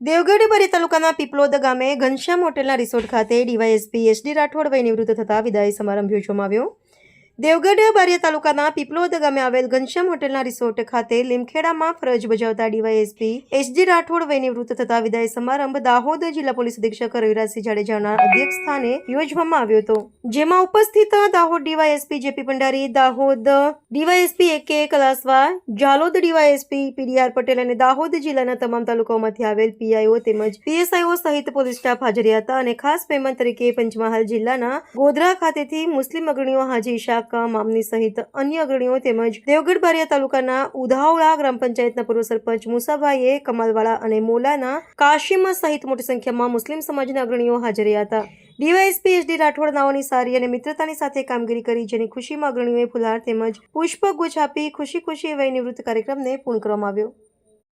દેવગઢ બરી તાલુકાના પીપલોદ ગામે ઘનશ્યામ હોટેલના રિસોર્ટ ખાતે ડીવાયએસપી એસડી રાઠોડ વય નિવૃત્ત થતા વિદાય સમારંભ યોજવામાં આવ્યો. દેવગઢ બારિયા તાલુકાના પીપલોદ ગામે આવેલ ઘનશ્યામ હોટેલના રિસોર્ટ ખાતે લીમખેડામાં ફરજ બજાવતા ડીવાયએસપી એસજી રાઠોડ વયનિવૃત્ત થતા વિદાય સમારંભ દાહોદ જિલ્લા પોલીસ અધિક્ષક રવિરાજસિંહ જાડેજાના અધ્યક્ષ સ્થાને યોજવામાં આવ્યો હતો. જેમાં ઉપસ્થિત Dahod DYSP JP Bhandari Dahod DYSP A K Kalaswa, Jhalod DYSP PDR Patel અને દાહોદ જિલ્લાના તમામ તાલુકાઓમાંથી આવેલ પીઆઈઓ તેમજ પીએસઆઈઓ સહિત પોલીસ સ્ટાફ હાજર હતા અને ખાસ મહેમાન તરીકે પંચમહાલ જિલ્લાના ગોધરા ખાતેથી મુસ્લિમ અગ્રણીઓ હાજી ઇશાક મામની સહિત અન્ય અગ્રણીઓ તેમજ દેવગઢ બારિયા તાલુકાના ઉધાવળા ગ્રામ પંચાયતના પૂર્વ સરપંચ મુસાભાઈએ કમાલવાળા અને મોલાના કાશીમ સહિત મોટી સંખ્યામાં મુસ્લિમ સમાજના અગ્રણીઓ હાજર રહ્યા હતા. ડીવાયએસપી એસડી રાઠોડ નાઓની સારી અને મિત્રતાની સાથે કામગીરી કરી, જેની ખુશીમાં અગ્રણીઓએ ફુલહાર તેમજ પુષ્પગુચ્છ આપી ખુશી ખુશી વય નિવૃત્ત કાર્યક્રમને પૂર્ણ કરવામાં આવ્યો.